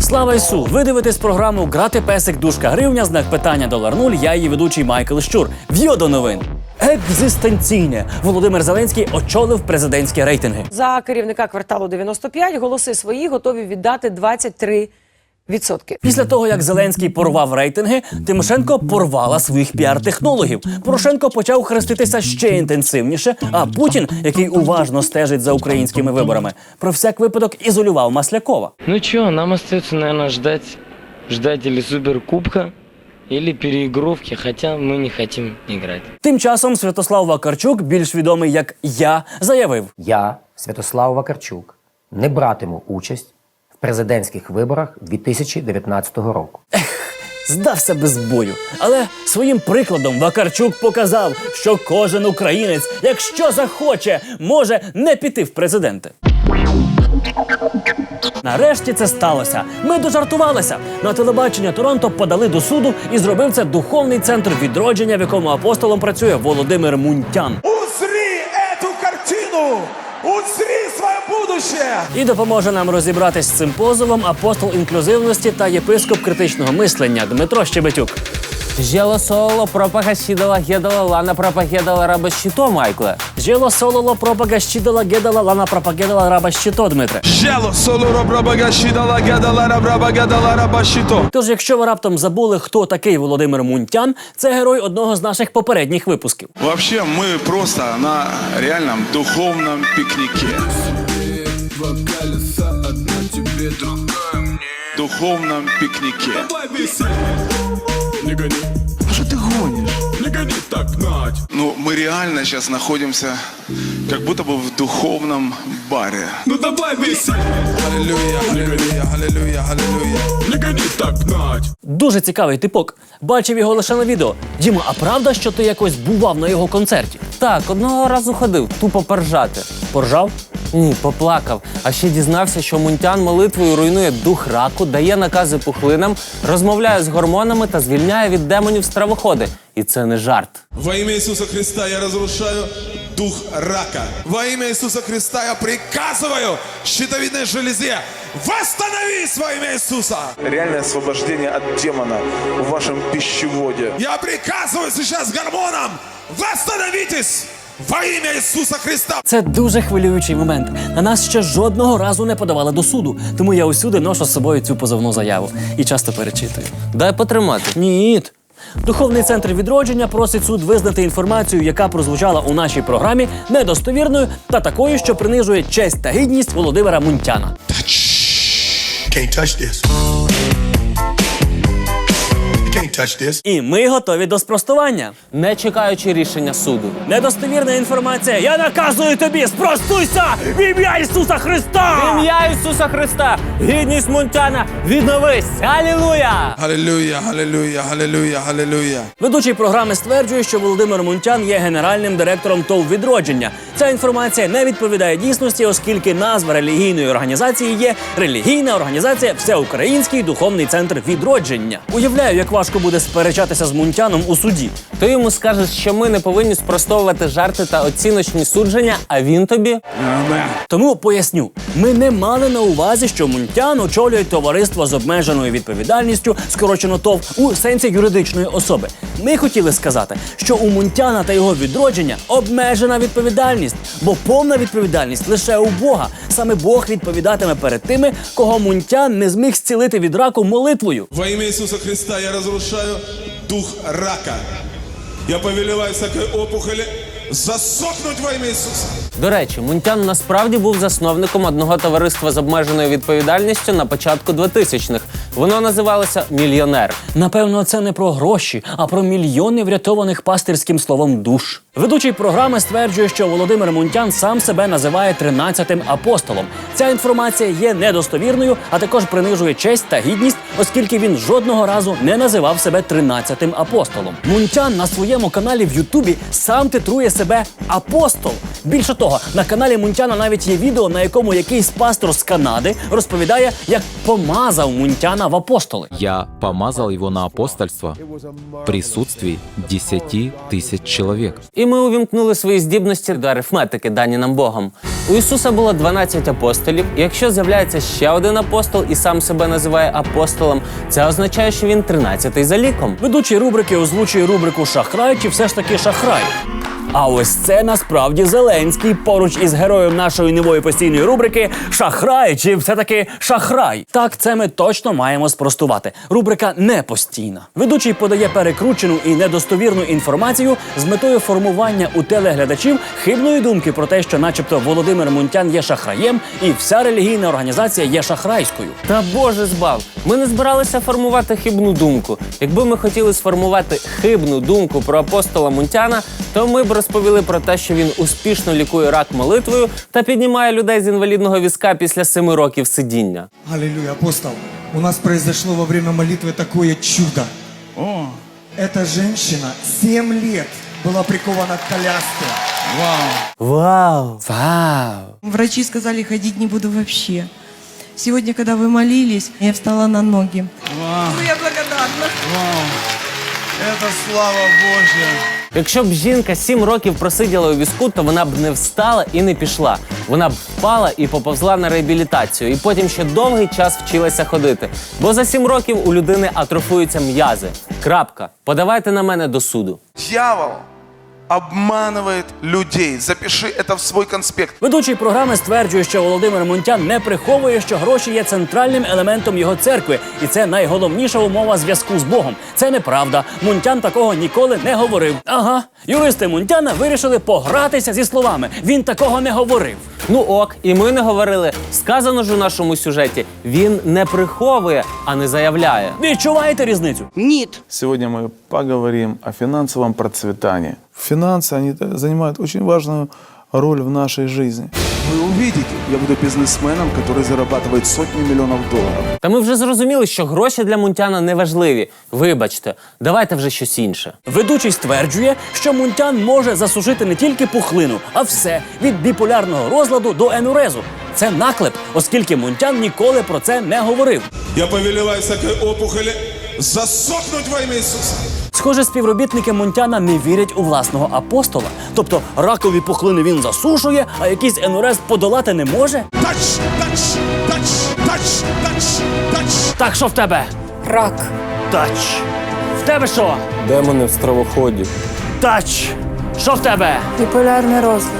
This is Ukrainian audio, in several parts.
Слава Ісу! Ви дивитесь програму Грати песик дужка гривня, знак питання долар нуль. Я її ведучий Майкл Щур. В'йо до новин. Екзистенційне Володимир Зеленський очолив президентські рейтинги. За керівника кварталу 95 голоси свої готові віддати 23 відсотки. Після того, як Зеленський порвав рейтинги, Тимошенко порвала своїх піар-технологів. Порошенко почав хреститися ще інтенсивніше. А Путін, який уважно стежить за українськими виборами, про всяк випадок ізолював Маслякова. Ну чё, нам остается, наверное, ждать, ждать или суперкубка, или переигровки, хотя мы не хотим играть. Тим часом Святослав Вакарчук, більш відомий як я, заявив: Я, Святослав Вакарчук, не братиму участь президентських виборах 2019 року. здався без бою. Але своїм прикладом Вакарчук показав, що кожен українець, якщо захоче, може не піти в президенти. Нарешті це сталося. Ми дожартувалися. На телебачення Торонто подали до суду і зробив це духовний центр відродження, в якому апостолом працює Володимир Мунтян. Узри эту картину! Узри свое будущее! І допоможе нам розібратись з цим позовом апостол інклюзивності та єпископ критичного мислення Дмитро Щебетюк. Жело соло пропагасідала гедала лана пропагедала раба щито, Майкле. Жило сололо пропага щідала гедала лана пропагедала раба щито, Дмитре. Жело соло брабага шидала гадала брабага гадала рабашито. Тож, якщо ви раптом забули, хто такий Володимир Мунтян, це герой одного з наших попередніх випусків. Вообще мы просто на реальном духовном пикнике. Духовном пикнике. А что ты гонишь? Не гони так, Надь! Ну, мы реально сейчас находимся как будто бы в духовном баре. Ну давай весель! Аллилуйя, аллилуйя, аллилуйя, аллилуйя. Не гони так, Надь! Дуже цікавий типок. Бачив його лише на відео. Діма, а правда, що ти якось бував на його концерті? Так, одного разу ходив, тупо поржати. Поржав? Ні, поплакав. А ще дізнався, що мунтян молитвою руйнує дух раку, дає накази пухлинам, розмовляє з гормонами та звільняє від демонів стравоходи. І це не жарт. Во имя Иисуса Христа я разрушаю дух рака. Во имя Иисуса Христа я приказываю щитовидной железе Восстановись во имя Иисуса! Реальное освобождение от демона в вашем пищеводе. Я приказываю сейчас гормонам Восстановитесь во имя Иисуса Христа! Це дуже хвилюючий момент. На нас ще жодного разу не подавали до суду, тому я усюди ношу з собою цю позовну заяву і часто перечитую. Дай потримати. Ні. Духовний центр відродження просить суд визнати інформацію, яка прозвучала у нашій програмі, недостовірною та такою, що принижує честь та гідність Володимира Мунтяна. Can't touch this. Touch this. І ми готові до спростування. Не чекаючи рішення суду. Недостовірна інформація. Я наказую тобі, спростуйся! В ім'я Ісуса Христа! Ім'я Ісуса Христа! Гідність мунтяна! Відновись! Алілуя! Аллилуйя, аллилуйя, аллилуйя, аллилуйя. Ведучий програми стверджує, що Володимир Мунтян є генеральним директором ТОВ відродження. Ця інформація не відповідає дійсності, оскільки назва релігійної організації є релігійна організація Всеукраїнський духовний центр відродження. Уявляю, як важко буде сперечатися з Мунтяном у суді. Ти йому скажеш, що ми не повинні спростовувати жарти та оціночні судження, а він тобі Тому поясню, ми не мали на увазі, що Мунтян очолює товариство з обмеженою відповідальністю, скорочено ТОВ, у сенсі юридичної особи. Ми хотіли сказати, що у Мунтяна та його відродження обмежена відповідальність, бо повна відповідальність лише у Бога. Саме Бог відповідатиме перед тими, кого Мунтян не зміг зцілити від раку молитвою. Во имя Иисуса Христа я разрушаю дух рака. Я повелеваю всякой опухоли засохнуть во ім'я Ісуса. До речі, Мунтян насправді був засновником одного товариства з обмеженою відповідальністю на початку 2000-х. Воно називалося Мільйонер. Напевно, це не про гроші, а про мільйони врятованих пастирським словом душ. Ведучий програми стверджує, що Володимир Мунтян сам себе називає тринадцятим апостолом. Ця інформація є недостовірною, а також принижує честь та гідність, оскільки він жодного разу не називав себе тринадцятим апостолом. Мунтян на своєму каналі в Ютубі сам титрує себе апостол. Більше того, на каналі Мунтяна навіть є відео, на якому якийсь пастор з Канади розповідає, як помазав Мунтяна в апостоли. Я помазал его на апостольство в присутствии десяти тысяч человек. І ми увімкнули свої здібності до арифметики, дані нам Богом. У Ісуса було 12 апостолів. Якщо з'являється ще один апостол і сам себе називає апостолом, це означає, що він 13-й за ліком. Ведучий рубрики озвучує рубрику Шахрай чи все ж таки шахрай. А ось це насправді Зеленський поруч із героєм нашої нової постійної рубрики Шахрай чи все таки шахрай. Так, це ми точно маємо спростувати. Рубрика не постійна. Ведучий подає перекручену і недостовірну інформацію з метою формування у телеглядачів хибної думки про те, що, начебто, Володимир Мунтян є шахраєм, і вся релігійна організація є шахрайською. Та Боже збав! Ми не збиралися формувати хибну думку. Якби ми хотіли сформувати хибну думку про апостола Мунтяна, то ми б розповіли про те, що він успішно лікує рак молитвою та піднімає людей з інвалідного візка після семи років сидіння. Аллилуйя, апостол. У нас произошло во время молитвы такое чудо. О, Эта женщина 7 лет была прикована к коляске. вау. Вау! Вау! Врачи сказали, ходить не буду вообще. Сегодня, когда вы молились, я встала на ноги. Ну, я благодарна. Это слава Божья. Якщо б жінка сім років просиділа у візку, то вона б не встала і не пішла. Вона б впала і поповзла на реабілітацію, і потім ще довгий час вчилася ходити. Бо за сім років у людини атрофуються м'язи. Крапка. Подавайте на мене до суду. Дьявол обманывает людей. Запиши это в свой конспект. Ведучий програми стверджує, що Володимир Мунтян не приховує, що гроші є центральним елементом його церкви, і це найголовніша умова зв'язку з Богом. Це неправда. Мунтян такого ніколи не говорив. Ага, юристи Мунтяна вирішили погратися зі словами. Він такого не говорив. Ну ок, і ми не говорили. Сказано ж у нашому сюжеті: він не приховує, а не заявляє. Відчуваєте різницю? Сегодня мы поговорим о финансовом процветании. Финансы, они т- занимают очень важную роль в нашей жизни. Вы увидите, я буду бизнесменом, который зарабатывает сотни миллионов долларов. Та ми вже зрозуміли, що гроші для Мунтяна не важливі. Вибачте, давайте вже щось інше. Ведучий стверджує, що Мунтян може засушити не тільки пухлину, а все від біполярного розладу до енурезу. Це наклеп, оскільки Мунтян ніколи про це не говорив. Я повелеваю всякой опухоли засохнуть во имя Иисуса. Схоже, співробітники Мунтяна не вірять у власного апостола. Тобто ракові пухлини він засушує, а якийсь енурез подолати не може. Тач, тач, тач, тач, тач, тач. Так що в тебе? Рак. Тач. В тебе що? Демони в стравоході. Тач. Що в тебе? Біполярний розлад.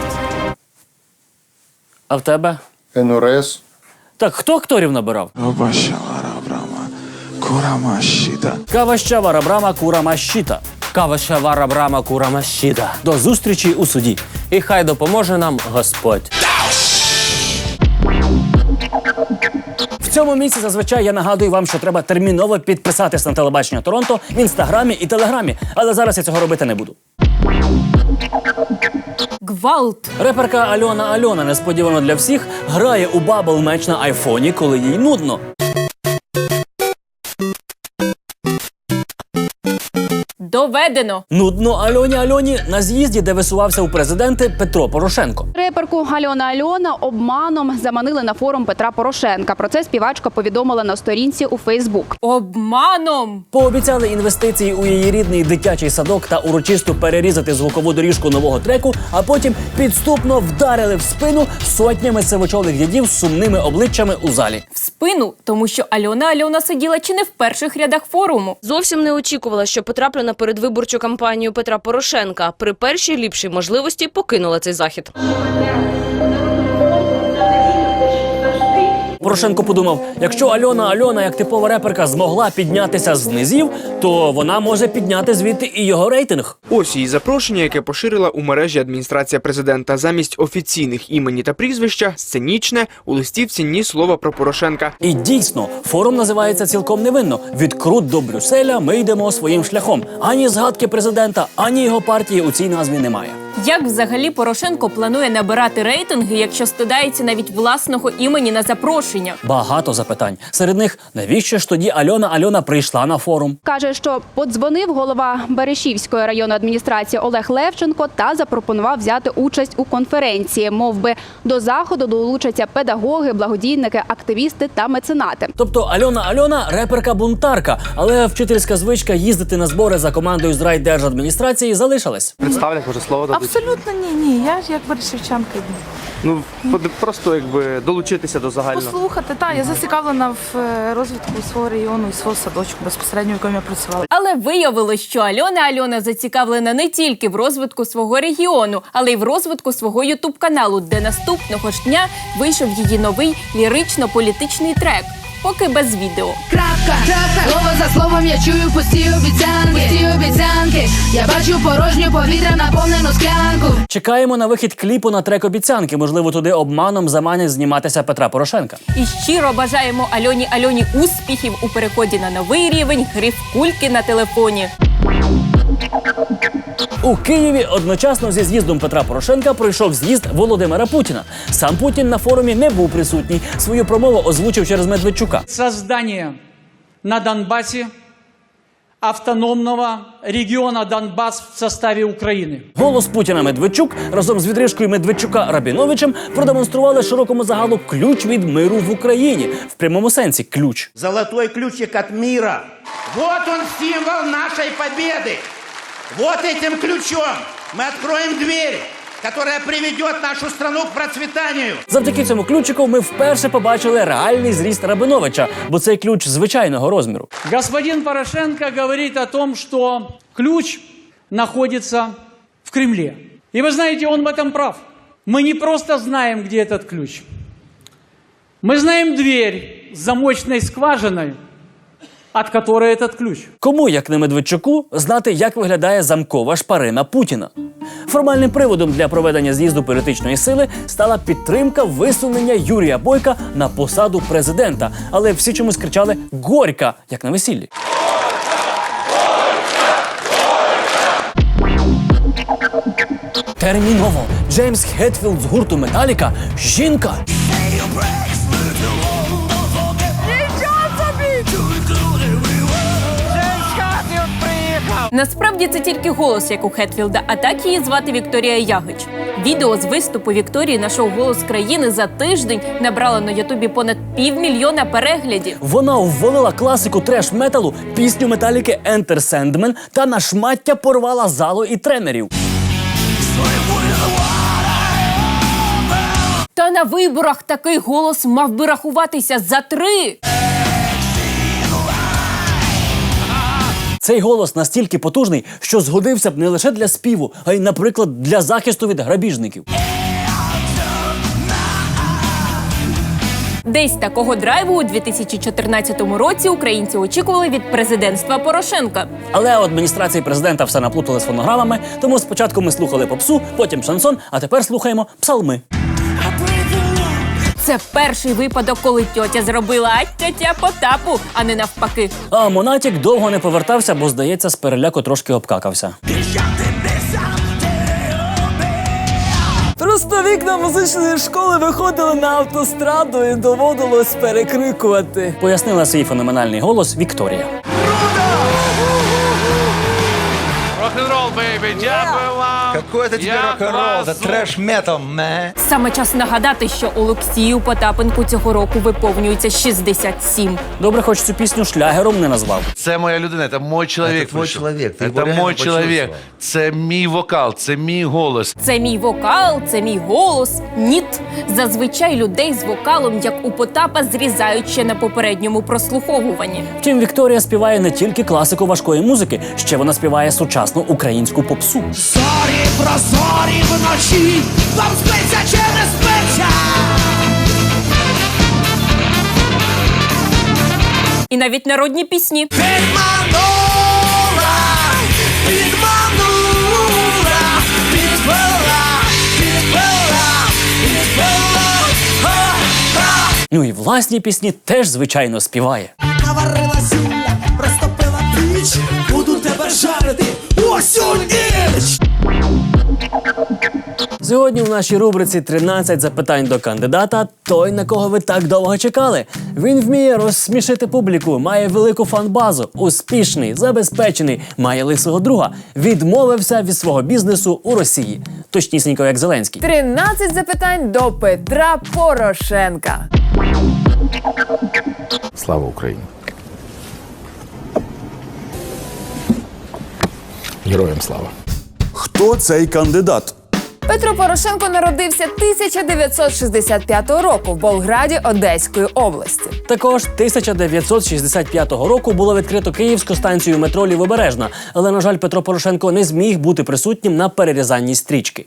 А в тебе? НРС. Так хто акторів набирав? Обащала Курамашита. Каващава Рабрама Курамащіта. Каваша вара брама кура мащіда. До зустрічі у суді. І хай допоможе нам Господь. В цьому місці зазвичай я нагадую вам, що треба терміново підписатись на телебачення Торонто в інстаграмі і телеграмі, але зараз я цього робити не буду. Гвалт. Реперка Альона Альона несподівано для всіх грає у бабл меч на айфоні, коли їй нудно. Доведено. Нудно Альоні Альоні на з'їзді, де висувався у президенти Петро Порошенко. Реперку Альона Альона обманом заманили на форум Петра Порошенка. Про це співачка повідомила на сторінці у Фейсбук. Обманом. Пообіцяли інвестиції у її рідний дитячий садок та урочисто перерізати звукову доріжку нового треку, а потім підступно вдарили в спину сотнями сивочолих дядів з сумними обличчями у залі. В спину, тому що Альона Альона сиділа чи не в перших рядах форуму. Зовсім не очікувала, що потраплю на передвиборчу кампанію Петра Порошенка. При першій ліпшій можливості покинула цей захід. Порошенко подумав: якщо Альона Альона, як типова реперка, змогла піднятися з низів, то вона може підняти звідти і його рейтинг. Ось її запрошення, яке поширила у мережі адміністрація президента. Замість офіційних імені та прізвища сценічне у листівці ні слова про Порошенка. І дійсно, форум називається цілком невинно. Від Крут до Брюсселя ми йдемо своїм шляхом. Ані згадки президента, ані його партії у цій назві немає. Як взагалі Порошенко планує набирати рейтинги, якщо стидається навіть власного імені на запрошення? Багато запитань. Серед них навіщо ж тоді Альона Альона прийшла на форум? Каже, що подзвонив голова Берешівської районної адміністрації Олег Левченко та запропонував взяти участь у конференції. Мов би до заходу долучаться педагоги, благодійники, активісти та меценати. Тобто Альона Альона реперка бунтарка, але вчительська звичка їздити на збори за командою з райдержадміністрації залишилась. Представлять, може слово дадуть. Абсолютно ні, ні. Я ж як Берешівчанка йду. Ну под- просто якби долучитися до загального. Послухати, так, я зацікавлена в е, розвитку свого району і свого садочку безпосередньо, в якому я працювала. Але виявилось, що Альона Альона зацікавлена не тільки в розвитку свого регіону, але й в розвитку свого ютуб-каналу, де наступного ж дня вийшов її новий лірично-політичний трек. Поки без відео. Крапка, слово за словом я чую пусті обіцянки, пусті обіцянки. Я бачу порожню повітря наповнену склянку. Чекаємо на вихід кліпу на трек обіцянки. Можливо, туди обманом заманять зніматися Петра Порошенка. І щиро бажаємо Альоні Альоні успіхів у переході на новий рівень гри в кульки на телефоні. У Києві одночасно зі з'їздом Петра Порошенка пройшов з'їзд Володимира Путіна. Сам Путін на форумі не був присутній. Свою промову озвучив через Медведчука. Создание на Донбассе автономного региона Донбасс в составе Украины. Голос Путіна Медведчук разом з відрижкою Медведчука Рабіновичем продемонстрували широкому загалу ключ від миру в Україні в прямому сенсі ключ. Золотой ключик от мира. Вот он символ нашей победы. Вот этим ключом мы откроем дверь, которая приведет нашу страну к процветанию. Завдяки цьому ключику ми вперше побачили реальний зріст Рабиновича, бо цей ключ звичайного розміру. Господин Порошенко говорит о том, что ключ находится в Кремле. И вы знаете, он в этом прав. Мы не просто знаем, где этот ключ. Мы знаем дверь с замочной скважиной, от которой этот ключ. Кому, як не Медведчуку, знати, як виглядає замкова шпарина Путіна? Формальним приводом для проведення з'їзду політичної сили стала підтримка висунення Юрія Бойка на посаду президента. Але всі чомусь кричали Горька, як на весіллі. Терміново Джеймс Хетфілд з гурту Металіка жінка. Насправді це тільки голос, як у Хетфілда, а так її звати Вікторія Ягич. Відео з виступу Вікторії на шоу Голос країни за тиждень набрало на Ютубі понад півмільйона переглядів. Вона ввалила класику треш металу, пісню металіки Enter Sandman та на шмаття порвала залу і тренерів. Та на виборах такий голос мав би рахуватися за три. Цей голос настільки потужний, що згодився б не лише для співу, а й, наприклад, для захисту від грабіжників. Десь такого драйву у 2014 році українці очікували від президентства Порошенка. Але у адміністрації президента все наплутали з фонограмами, тому спочатку ми слухали попсу, потім шансон, а тепер слухаємо псалми. Це перший випадок, коли тьотя зробила тьотя потапу, а не навпаки. А Монатік довго не повертався, бо, здається, з переляку трошки обкакався. Просто вікна музичної школи виходили на автостраду і доводилось перекрикувати. Пояснила свій феноменальний голос Вікторія. Рок-н-ролл, бейбі, дякую вам. Какой это тебе рок-н-ролл? Это трэш-метал, мэ. Саме час нагадати, що Олексію Потапенку цього року виповнюється 67. Добре, хоч цю пісню шлягером не назвав. Це моя людина, це мой чоловік. Це твой прийшов. чоловік, ти його Це реально мой чоловік. почувствував. Це мій вокал, це мій голос. Це мій вокал, це мій голос. Ніт. Зазвичай людей з вокалом, як у Потапа, зрізають ще на попередньому прослуховуванні. Втім, Вікторія співає не тільки класику важкої музики, ще вона співає сучасну українську попсу. Зорі прозорі вночі, вам спиться чи не спиться? І навіть народні пісні. Підманула, підманула, підвела, підвела, підвела. Ха-ха. Ну і власні пісні теж звичайно співає. Наварила зілля, розтопила піч, буду тебе жарити усю ніч. Сьогодні в нашій рубриці 13 запитань до кандидата. Той, на кого ви так довго чекали. Він вміє розсмішити публіку, має велику фан-базу, успішний, забезпечений, має лисого друга. Відмовився від свого бізнесу у Росії. Точнісінько, як Зеленський. 13 запитань до Петра Порошенка. Слава Україні! Героям слава! Хто цей кандидат? Петро Порошенко народився 1965 року в Болграді Одеської області. Також 1965 року було відкрито київську станцію метро Лівобережна, але на жаль, Петро Порошенко не зміг бути присутнім на перерізанні стрічки.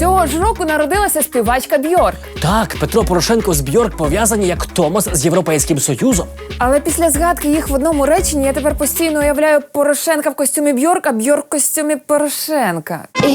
Цього ж року народилася співачка Бьорк. Так, Петро Порошенко з Бьорк пов'язані як Томас з Європейським Союзом. Але після згадки їх в одному реченні я тепер постійно уявляю Порошенка в костюмі Бьорк, а Бьорк в костюмі Порошенка. У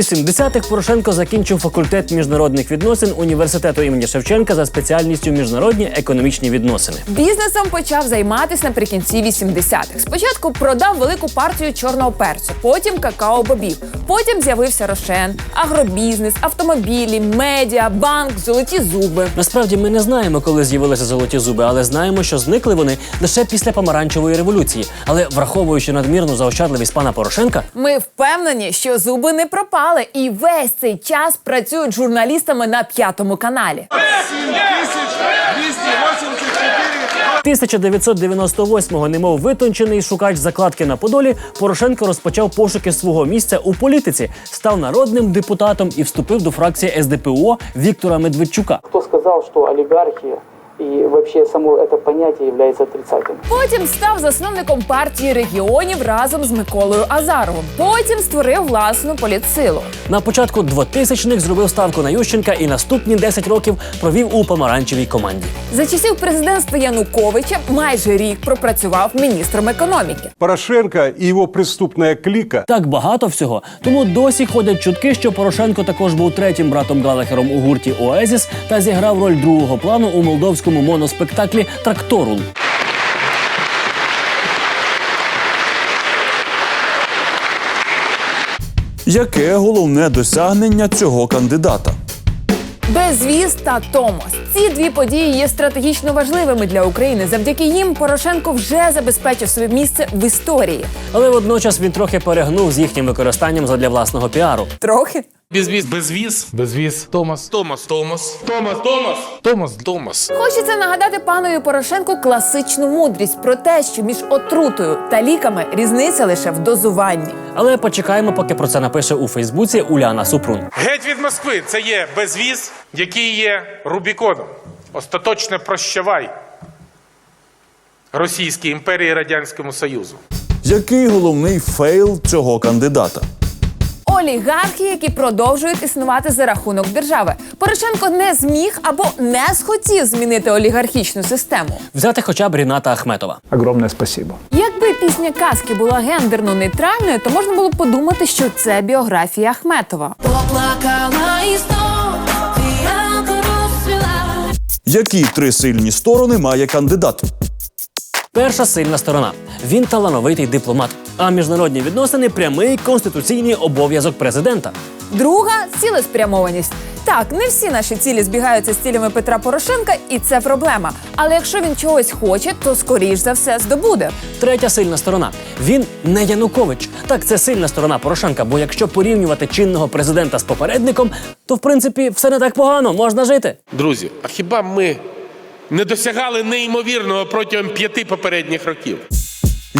80-х Порошенко закінчив факультет міжнародних відносин університету імені Шевченка за спеціальністю міжнародні економічні відносини. Бізнесом почав займатися наприкінці 80-х. Спочатку продав велику партію чорного перцю, потім какао-бобів. Потім з'явився Рошен, агробізнес, автомобілі, медіа, банк, золоті зуби. Насправді ми не знаємо, коли з'явилися золоті зуби, але знаємо, що зникли вони лише після помаранчевої революції. Але враховуючи надмірну заощадливість пана Порошенка, Ми впевнені, що зуби не пропали, і весь цей час працюють журналістами на п'ятому каналі. 1998-го, немов витончений шукач закладки на Подолі, Порошенко розпочав пошуки свого місця у політиці, став народним депутатом і вступив до фракції СДПО Віктора Медведчука. Кто сказал, что олигархия и вообще само это понятие является отрицательным? Потім став засновником партії регіонів разом з Миколою Азаровим. Потім створив власну політсилу. На початку 2000-х зробив ставку на Ющенка і наступні 10 років провів у помаранчевій команді. За часів президентства Януковича майже рік пропрацював міністром економіки. Порошенко и его преступная клика Так багато всього. Тому досі ходять чутки, що Порошенко також був третім братом Галахером у гурті Оезіс та зіграв роль другого плану у молдовському моноспектаклі Тракторул. Яке головне досягнення цього кандидата? Безвіз та Томос. Ці дві події є стратегічно важливими для України. Завдяки їм Порошенко вже забезпечив собі місце в історії. Але водночас він трохи перегнув з їхнім використанням задля власного піару. Трохи. Безвіз. Безвіз. Безвіз. Томас. Томас. Томас. Томас. Томас. Томас. Томас. Хочеться нагадати панові Порошенку класичну мудрість про те, що між отрутою та ліками різниця лише в дозуванні. Але почекаємо, поки про це напише у Фейсбуці Уляна Супрун. Геть від Москви. Це є безвіз, який є Рубіконом. Остаточне прощавай Російській імперії Радянському Союзу. Який головний фейл цього кандидата? Олігархи, які продовжують існувати за рахунок держави. Порошенко не зміг або не схотів змінити олігархічну систему. Взяти хоча б Ріната Ахметова. Огромное спасибо. Якби пісня казки була гендерно нейтральною, то можна було б подумати, що це біографія Ахметова. Поплакала і. Які три сильні сторони має кандидат? Перша сильна сторона. Він талановитий дипломат. А міжнародні відносини прямий конституційний обов'язок президента. Друга цілеспрямованість. Так, не всі наші цілі збігаються з цілями Петра Порошенка, і це проблема. Але якщо він чогось хоче, то скоріш за все здобуде. Третя сильна сторона. Він не Янукович. Так, це сильна сторона Порошенка. Бо якщо порівнювати чинного президента з попередником, то в принципі все не так погано, можна жити. Друзі, а хіба ми не досягали неймовірного протягом п'яти попередніх років?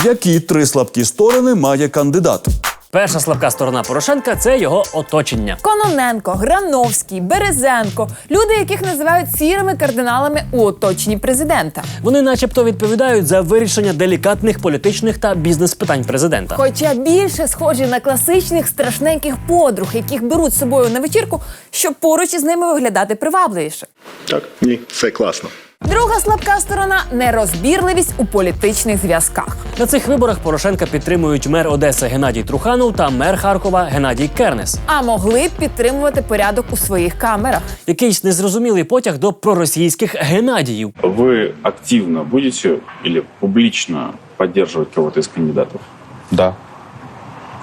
Які три слабкі сторони має кандидат? Перша слабка сторона Порошенка це його оточення. Кононенко, Грановський, Березенко люди, яких називають сірими кардиналами у оточенні президента. Вони, начебто, відповідають за вирішення делікатних політичних та бізнес питань президента. Хоча більше схожі на класичних страшненьких подруг, яких беруть з собою на вечірку, щоб поруч із ними виглядати привабливіше. Так, ні, це класно. Друга слабка сторона нерозбірливість у політичних зв'язках. На цих виборах Порошенка підтримують мер Одеси Геннадій Труханов та мер Харкова Геннадій Кернес. А могли б підтримувати порядок у своїх камерах. Якийсь незрозумілий потяг до проросійських Геннадіїв. Вы активно будете или публично поддерживать кого-то из кандидатов? Да.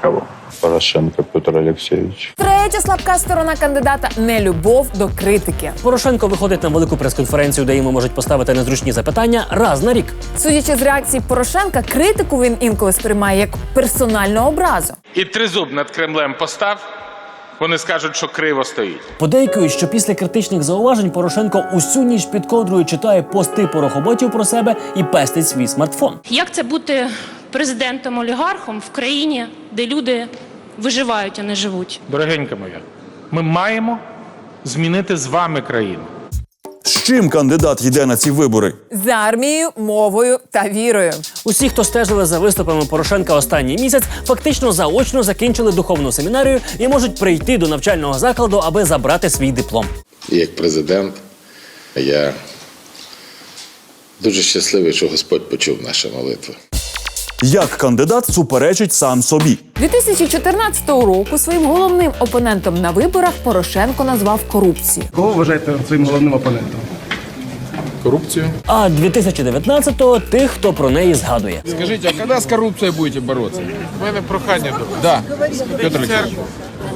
Кого? Порошенко Петр Алексеевич. Третя слабка сторона кандидата нелюбов до критики. Порошенко виходить на велику прес-конференцію, де йому можуть поставити незручні запитання раз на рік. Судячи з реакції Порошенка, критику він інколи сприймає як персональну образу. І тризуб над Кремлем постав, вони скажуть, що криво стоїть. Подейкують, що після критичних зауважень Порошенко усю ніч під ковдрою читає пости порохоботів про себе і пестить свій смартфон. Як це бути президентом-олігархом в країні, де люди виживають, а не живуть? Дорогенька моя, ми маємо змінити з вами країну. З чим кандидат йде на ці вибори? З армією, мовою та вірою. Усі, хто стежили за виступами Порошенка останній місяць, фактично заочно закінчили духовну семінарію і можуть прийти до навчального закладу, аби забрати свій диплом. Як президент я дуже щасливий, що Господь почув наші молитви. Як кандидат суперечить сам собі? 2014 року своїм головним опонентом на виборах Порошенко назвав корупцію. Кого вважаєте своїм головним опонентом? Корупцію. А 2019-го тих, хто про неї згадує. Скажіть, а коли з корупцією будете боротися? У мене прохання до вас. Да, Петр Алексеевич.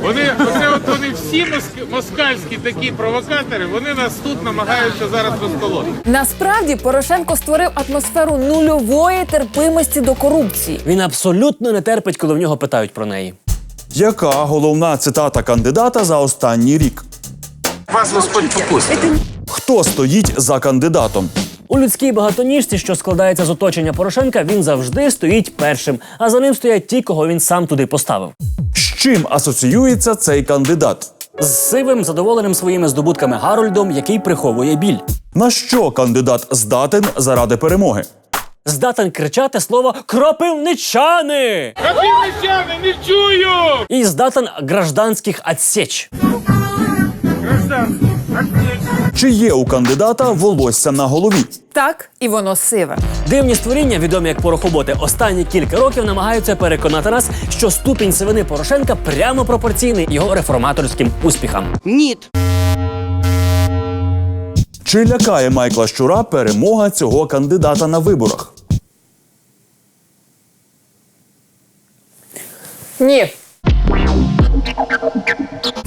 Вони, оце от вони всі москальські такі провокатори, вони нас тут намагаються зараз розколоти. Насправді Порошенко створив атмосферу нульової терпимості до корупції. Він абсолютно не терпить, коли в нього питають про неї. Яка головна цитата кандидата за останній рік? Вас Господь попустить. Хто стоїть за кандидатом? У людській багатоніжці, що складається з оточення Порошенка, він завжди стоїть першим, а за ним стоять ті, кого він сам туди поставив. Чим асоціюється цей кандидат? З сивим, задоволеним своїми здобутками Гарольдом, який приховує біль. На що кандидат здатен заради перемоги? Здатен кричати слово кропивничани! Кропивничани, не чую! І здатен гражданських отсеч. Чи є у кандидата волосся на голові? Так, і воно сиве. Дивні створіння, відомі як порохоботи, останні кілька років намагаються переконати нас, що ступінь сивини Порошенка прямо пропорційний його реформаторським успіхам. Ні. Чи лякає Майкла Щура перемога цього кандидата на виборах? Ні.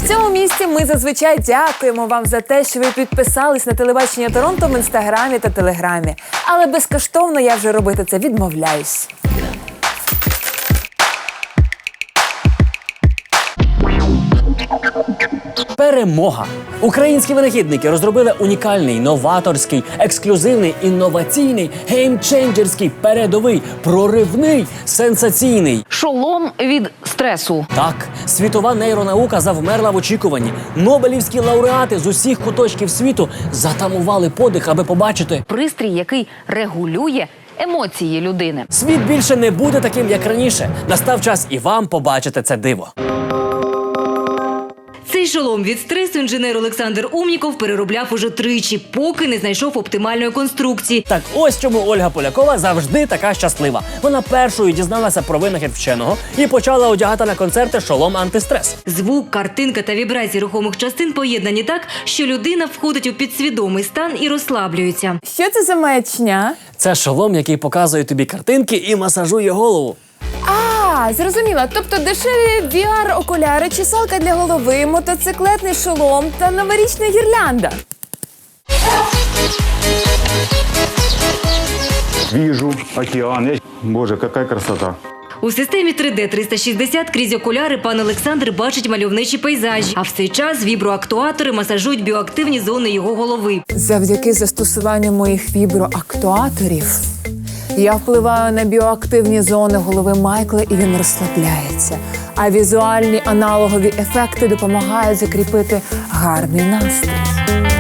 Цьому місці ми зазвичай дякуємо вам за те, що ви підписались на телебачення Торонто в інстаграмі та телеграмі. Але безкоштовно я вже робити це відмовляюсь. Перемога! Українські винахідники розробили унікальний, новаторський, ексклюзивний, інноваційний, геймченджерський, передовий, проривний, сенсаційний. Шолом від стресу. Так, світова нейронаука завмерла в очікуванні. Нобелівські лауреати з усіх куточків світу затамували подих, аби побачити. Пристрій, який регулює емоції людини. Світ більше не буде таким, як раніше. Настав час і вам побачити це диво. Цей шолом від стресу інженер Олександр Умніков переробляв уже тричі, поки не знайшов оптимальної конструкції. Так ось чому Ольга Полякова завжди така щаслива. Вона першою дізналася про винахід вченого і почала одягати на концерти шолом антистрес. Звук, картинка та вібрації рухомих частин поєднані так, що людина входить у підсвідомий стан і розслаблюється. Що це за маячня? Це шолом, який показує тобі картинки і масажує голову. А, зрозуміла. Тобто дешеві VR-окуляри, чесалка для голови, мотоциклетний шолом та новорічна гірлянда. Вижу океан. Боже, какая красота. У системі 3D 360 крізь окуляри пан Олександр бачить мальовничі пейзажі, а в цей час віброактуатори масажують біоактивні зони його голови. Завдяки застосуванню моїх віброактуаторів я впливаю на біоактивні зони голови Майкла, і він розслабляється. А візуальні аналогові ефекти допомагають закріпити гарний настрій.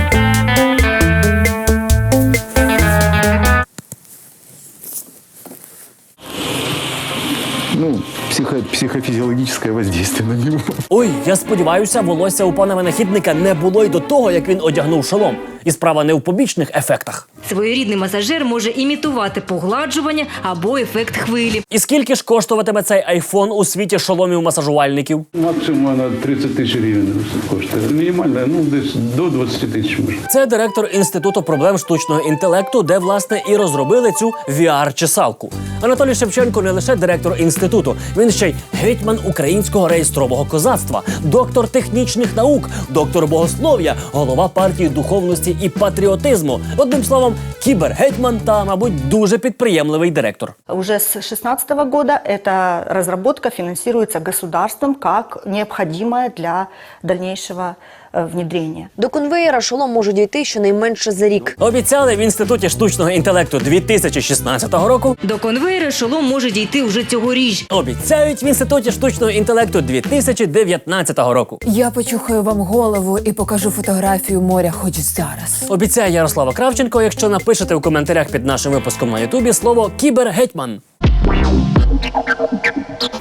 Психо психофизиологическое воздействие на него. Ой, я сподіваюся, волосся у пана винахідника не було й до того, як він одягнув шолом. І справа не в побічних ефектах. Своєрідний масажер може імітувати погладжування або ефект хвилі. І скільки ж коштуватиме цей айфон у світі шоломів масажувальників? Максимум вона 30 тисяч гривень коштує. Мінімально, ну десь до 20 тисяч може. Це директор інституту проблем штучного інтелекту, де власне і розробили цю VR-чесалку. Анатолій Шевченко не лише директор інституту, він ще й гетьман українського реєстрового козацтва, доктор технічних наук, доктор богослов'я, голова партії духовності і патріотизму. Одним словом, кібергетьман та, мабуть, дуже підприємливий директор. Уже з 16-го года ця розробка фінансується государством як необхідна для дальнейшего внедрения. До конвеєра шолом може дійти щонайменше за рік. Обіцяли в інституті штучного інтелекту 2016 року. До конвейера шолом може дійти уже цьогоріч. Обіцяють в інституті штучного інтелекту 2019 року. Я почухаю вам голову і покажу фотографію моря хоч зараз. Обіцяє Ярослава Кравченко, якщо напишете у коментарях під нашим випуском на Ютубі слово кібергетьман.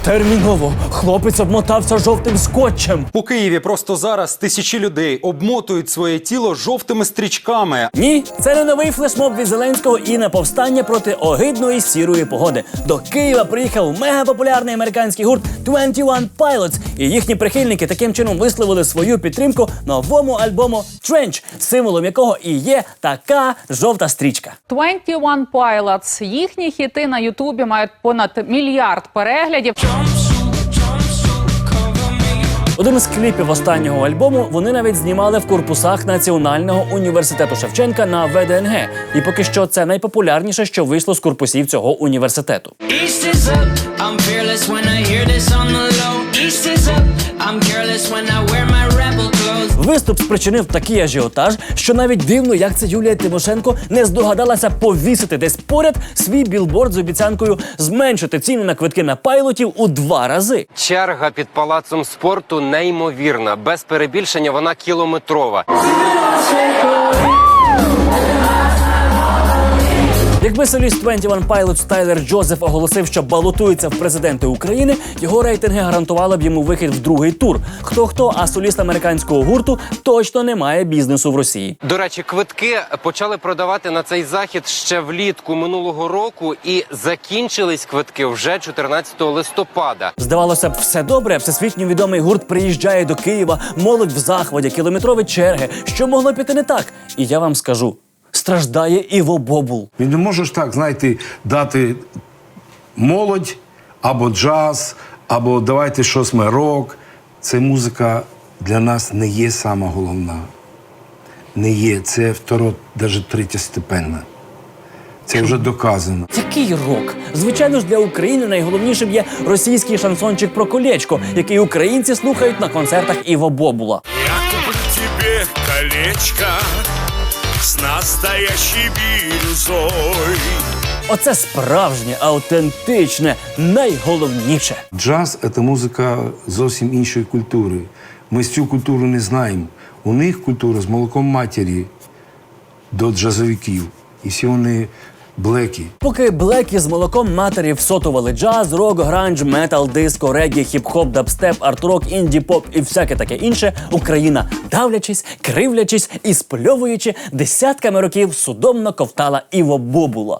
Терміново хлопець обмотався жовтим скотчем. У Києві просто зараз тисячі людей обмотують своє тіло жовтими стрічками. Ні, це не новий флешмоб від Зеленського і не повстання проти огидної сірої погоди. До Києва приїхав мегапопулярний американський гурт 21 Pilots, і їхні прихильники таким чином висловили свою підтримку новому альбому Trench, символом якого і є така жовта стрічка. 21 Pilots. Їхні хіти на Ютубі мають понад мільярд переглядів. Один з кліпів останнього альбому вони навіть знімали в корпусах Національного університету Шевченка на ВДНГ. І поки що це найпопулярніше, що вийшло з корпусів цього університету. I'm Виступ спричинив такий ажіотаж, що навіть дивно, як це Юлія Тимошенко не здогадалася повісити десь поряд свій білборд з обіцянкою зменшити ціни на квитки на пайлотів у два рази. Черга під палацом спорту неймовірна. Без перебільшення вона кілометрова. Якби соліст 21 Pilots Тайлер Джозеф оголосив, що балотується в президенти України, його рейтинги гарантували б йому вихід в другий тур. Хто хто, а соліст американського гурту точно не має бізнесу в Росії. До речі, квитки почали продавати на цей захід ще влітку минулого року, і закінчились квитки вже 14 листопада. Здавалося б, все добре. Всесвітньо відомий гурт приїжджає до Києва, молодь в захваті, кілометрові черги. Що могло піти не так? І я вам скажу: страждає Іво Бобул. Він не можеш так, знаєте, дати молодь або джаз, або давайте щось ми рок. Це музика для нас не є сама головна. Не є. Це второ, навіть третєстепенна. Це вже доказано. Який рок? Звичайно ж, для України найголовнішим є російський шансончик про колечко, який українці слухають на концертах Іво Бобула. тебе колечко с настоящей бірюзой. Оце справжнє, аутентичне, найголовніше. Джаз це музика зовсім іншої культури. Ми цю культуру не знаємо. У них культура з молоком матері до джазовиків. І всі вони блекі. Поки блекі з молоком матері всотували джаз, рок, гранж, метал, диско, регі, хіп-хоп, дабстеп, арт-рок, інді-поп і всяке таке інше, Україна, давлячись, кривлячись і спльовуючи, десятками років судомно ковтала Іво Бобула.